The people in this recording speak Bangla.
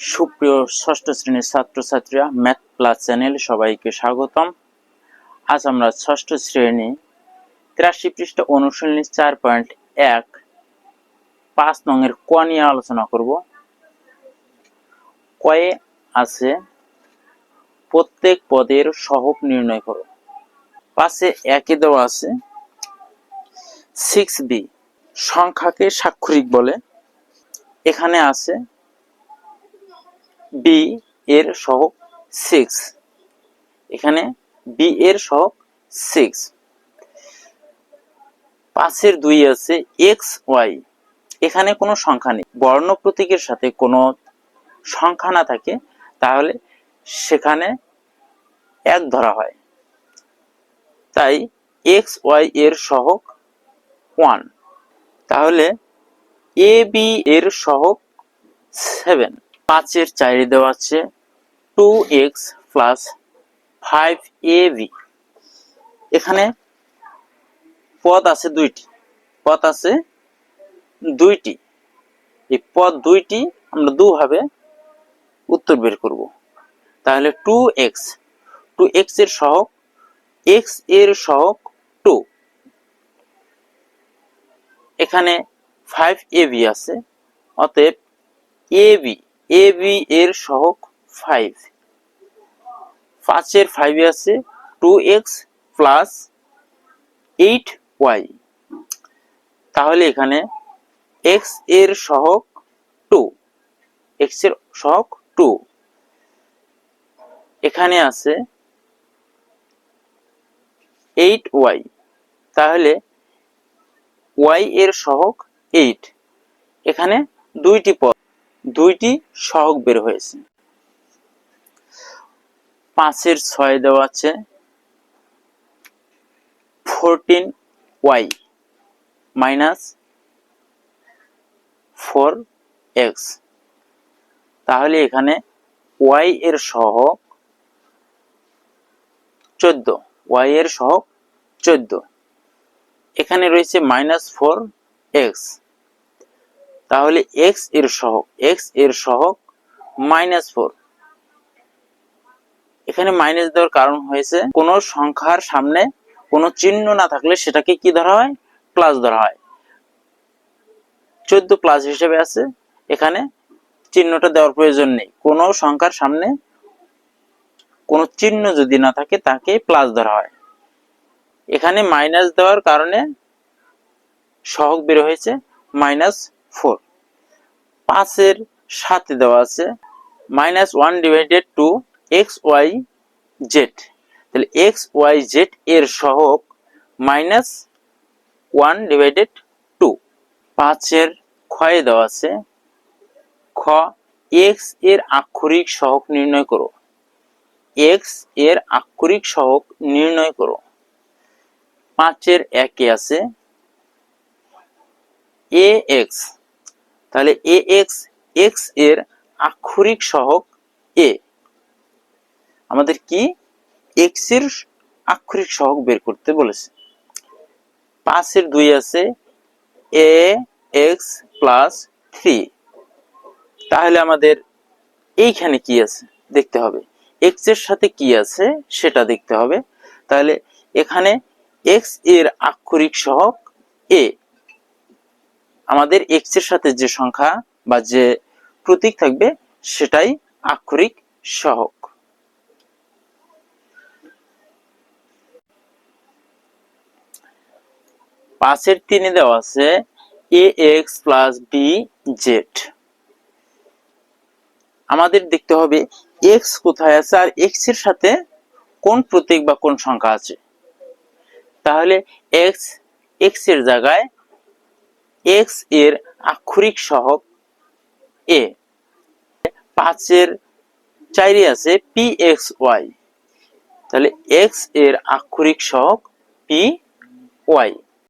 সুপ্রিয় ষষ্ঠ শ্রেণির ছাত্রছাত্রীরা ম্যাথ প্লাস চ্যানেল সবাইকে স্বাগতম। আজ আমরা ষষ্ঠ শ্রেণি তিরাশি পৃষ্ঠ অনুশীলনী চার পয়েন্ট এক পাঁচ নংয়ের ক নিয়ে আলোচনা করব। কয়ে আছে, প্রত্যেক পদের সহগ নির্ণয় করো। পাশে একে দেওয়া আছে সিক্স বি সংখ্যাকে সাক্ষরিক বলে। এখানে আছে বি এর সহগ সিক্স এখানে বি এর সহগ সিক্স পাঁচের দুই আছে এক্স ওয়াই এখানে কোনো সংখ্যা নেই। বর্ণ প্রতীকের সাথে কোনো সংখ্যা না থাকে, তাহলে সেখানে এক ধরা হয়। তাই এক্স ওয়াই এর সহগ ওয়ান তাহলে এ বি এর সহগ সেভেন পাঁচের চাইরে দেওয়া আছে two x plus five a b এখানে পদ আছে দুইটি, পদ আছে দুইটি। এই পদ দুইটি আমরা দুভাবে উত্তর বের করব। তাহলে টু এক্স টু এক্সের সহগ এক্সের সহগ টু এখানে ফাইভ এ বি আছে, অতএব এ বি এ বি এর সহগ ফাইভ পাঁচের ফাইভে আছে two x plus eight y তাহলে এখানে এক্সের সহগ টু এক্সের সহগ টু এখানে আছে এইট ওয়াই তাহলে ওয়াই এর সহগ এইট এখানে দুইটি পদ দুইটি সহগ বের হয়েছে। পাঁচের ছয় দেওয়া আছে। Fourteen y minus four x. তাহলে এখানে ওয়াই এর সহগ চোদ্দ। ওয়াই এর সহগ চোদ্দ। এখানে রয়েছে মাইনাস ফোর এক্স। তাহলে এক্সের সহগ এক্সের সহগ মাইনাস ফোর এখানে মাইনাস দেওয়ার কারণ হয়েছে, কোন সংখ্যার সামনে কোনো চিহ্ন না থাকলে সেটাকে কি ধরা হয়? প্লাস ধরা হয়। চোদ্দ প্লাস হিসেবে আছে, এখানে চিহ্নটা দেওয়ার প্রয়োজন নেই। কোনো সংখ্যার সামনে কোনো চিহ্ন যদি না থাকে, তাকে প্লাস ধরা হয়। এখানে মাইনাস দেওয়ার কারণে সহগ বের হয়েছে মাইনাস ফোর পাঁচের সাথে দেওয়া আছে minus one divided two x y z তাহলে এক্স ওয়াই জেড এর সহগ মাইনাস ওয়ান ডিভাইডেড টু পাঁচের ক্ষয়ে দেওয়া আছে খ। এক্সের আক্ষরিক সহগ নির্ণয় করো। এক্সের আক্ষরিক সহগ নির্ণয় করো। পাঁচের একে আছে এ এক্স তাহলে এ এক্স এক্সের আক্ষরিক সহক এ। আমাদের কি? এক্সের আক্ষরিক সহগ বের করতে বলেছে। পাঁচের দুই আছে এ এক্স প্লাস থ্রি। তাহলে আমাদের এইখানে কি আছে? দেখতে হবে। এক্সের সাথে কি আছে? সেটা দেখতে হবে। তাহলে এখানে এক্সের আক্ষরিক সহক এ। আমাদের এক্সের সাথে যে সংখ্যা বা যে প্রতীক থাকবে, সেটাই আক্ষরিক সহগ। পাঁচের তিনে দেওয়া আছে a x plus b z আমাদের দেখতে হবে এক্স কোথায় আছে আর এক্সের সাথে কোন প্রতীক বা কোন সংখ্যা আছে। তাহলে এক্স এক্সের জায়গায় এক্সের আক্ষরিক সহগ এ পাঁচের চাইরে আছে পি এক্স ওয়াই তাহলে এক্সের আক্ষরিক সহগ পি ওয়াই